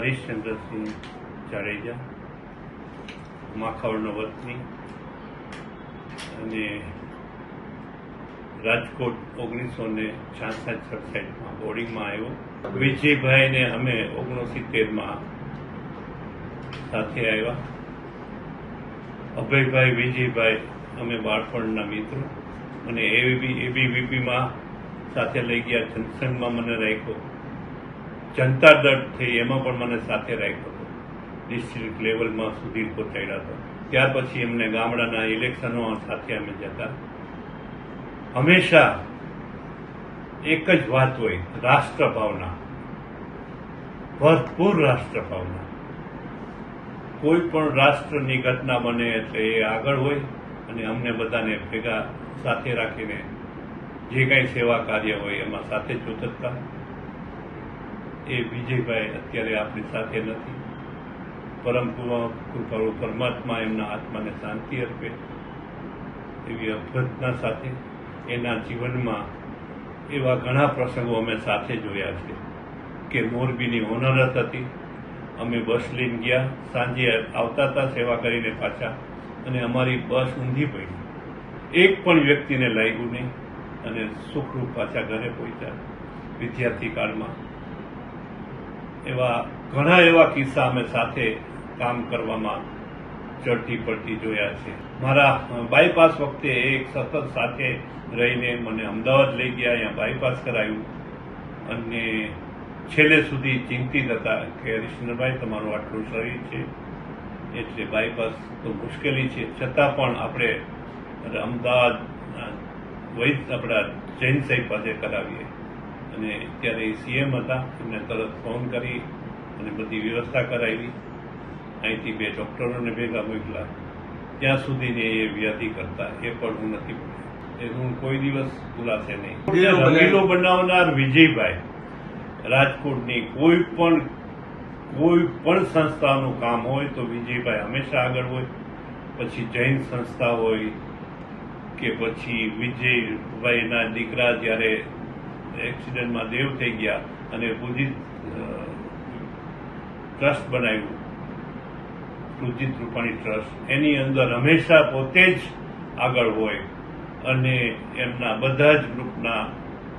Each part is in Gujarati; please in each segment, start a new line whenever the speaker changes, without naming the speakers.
હરીશચંદ્રસિંહ જાડેજા, માખવડનો વતની અને રાજકોટ ઓગણીસો ને છાસઠ સડસઠમાં બોર્ડિંગમાં આવ્યો. વિજયભાઈને અમે ઓગણસિત્તેરમાં સાથે આવ્યા. અભયભાઈ, વિજયભાઈ, અમે બાળપણના મિત્રો અને એબી એબીવીપીમાં સાથે લઈ ગયા. જનસંઘમાં મને રાખ્યો. જનતા દળ થઈ એમાં પણ મને સાથે રાખ્યો હતો. ડિસ્ટ્રિક્ટ લેવલમાં સુધી પહોંચાડ્યા હતો. ત્યાર પછી એમને ગામડાના ઇલેક્શનો સાથે અમે જતા. હંમેશા એક જ વાત હોય, રાષ્ટ્રભાવના. ભરપૂર રાષ્ટ્રભાવના. કોઈ પણ રાષ્ટ્રની ઘટના બને એટલે એ આગળ હોય અને અમને બધાને ભેગા સાથે રાખીને જે કાંઈ સેવા કાર્ય હોય એમાં સાથે જોતરતા એ વિજયભાઈ અત્યારે આપણી સાથે નથી. પરમ કૃપાળુ પરમાત્મા એમના આત્માને શાંતિ અર્પે એવી અભ્યર્થના સાથે એના જીવનમાં એવા ઘણા પ્રસંગો અમે સાથે જોયા છે કે મોરબીની હોનરત હતી. અમે બસ લઈને ગયા. સાંજે આવતા હતા સેવા કરીને પાછા અને અમારી બસ ઊંધી પડી. એક પણ વ્યક્તિને લાગ્યું નહીં અને સુખરૂપ પાછા ઘરે પહોંચ્યા વિદ્યાર્થી કાળમાં. એવા ઘણા એવા કિસ્સા અમે સાથે કામ કરવામાં ચડતી પડતી જોયા છે. મારા બાયપાસ વખતે એક સતત સાથે રહીને મને અમદાવાદ લઈ ગયા, અહીંયા બાયપાસ કરાયું અને છેલ્લે સુધી ચિંતિત હતા કે હરિશ્ચંદ્રભાઈ, તમારું આટલું શરીર છે, એટલે બાયપાસ તો મુશ્કેલી છે. છતાં પણ આપણે અમદાવાદ વૈદ આપણા જૈન સાહેબ પાસે કરાવીએ. અને ત્યારે સીએમ હતા એમને તરત ફોન કરી અને બધી વ્યવસ્થા કરાવી. અહીંથી બે ડૉક્ટરોને ભેગા મોકલા. ત્યાં સુધીને એ વ્યાધિ કરતા એ પણ હું નથી ભૂલ્યો એ હું કોઈ દિવસ ભૂલાશે નહીં.
રંગીલો
બનાવનાર વિજયભાઈ રાજકોટની કોઈ પણ કોઈ પણ સંસ્થાનું કામ હોય તો વિજયભાઈ હંમેશા આગળ હોય. પછી જૈન સંસ્થા હોય કે પછી વિજયભાઈના દીકરા જ્યારે એક્સિડન્ટમાં દેવ થઈ ગયા અને પૂજિત ટ્રસ્ટ બનાવ્યું. રુચિત રૂપાણી ટ્રસ્ટ. એની અંદર હંમેશા પોતે જ આગળ હોય અને એમના બધા જ ગ્રુપના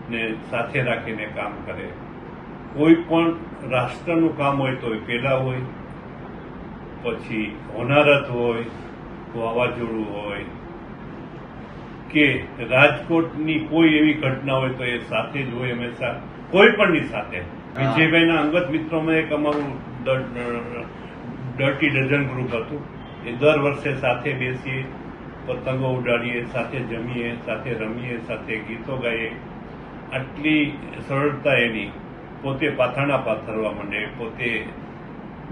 ને સાથે રાખીને કામ કરે. કોઈ પણ રાષ્ટ્રનું કામ હોય તો એ પેલા હોય, પછી હોનારત હોય, વાવાઝોડું હોય કે રાજકોટની કોઈ એવી ઘટના હોય તો એ સાથે જ હોય હંમેશા. કોઈ પણની સાથે. વિજયભાઈના અંગત મિત્રોમાં એક અમારું ડર્ટી ડઝન ગ્રુપ હતું. એ દર વર્ષે સાથે બેસીએ પતંગો ઉડાડીએ સાથે જમીએ સાથે રમીએ સાથે ગીતો ગાઈએ. આટલી સરળતા એની પોતે પાથરણા પાથરવા માંડે. પોતે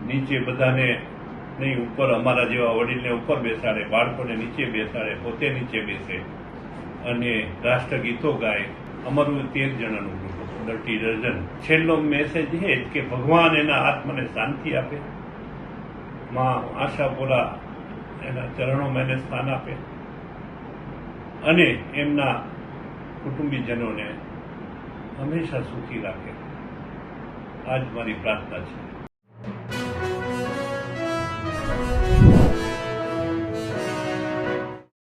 નીચે બધાને નહીં ઉપર અમારા જેવા વડીલને ઉપર બેસાડે બાળકોને નીચે બેસાડે પોતે નીચે બેસે. અને રાષ્ટ્રગીતો ગાય. અમારું તેર જણાનું ગ્રુપ હતું ડર્ટી ડઝન છેલ્લો મેસેજ એ જ કે ભગવાન એના આત્માને શાંતિ આપે. માં આશાપુરા એના ચરણોમાં એને સ્થાન આપે. અને એમના કુટુંબીજનોને હંમેશા સુખી રાખે. આજ મારી પ્રાર્થના છે.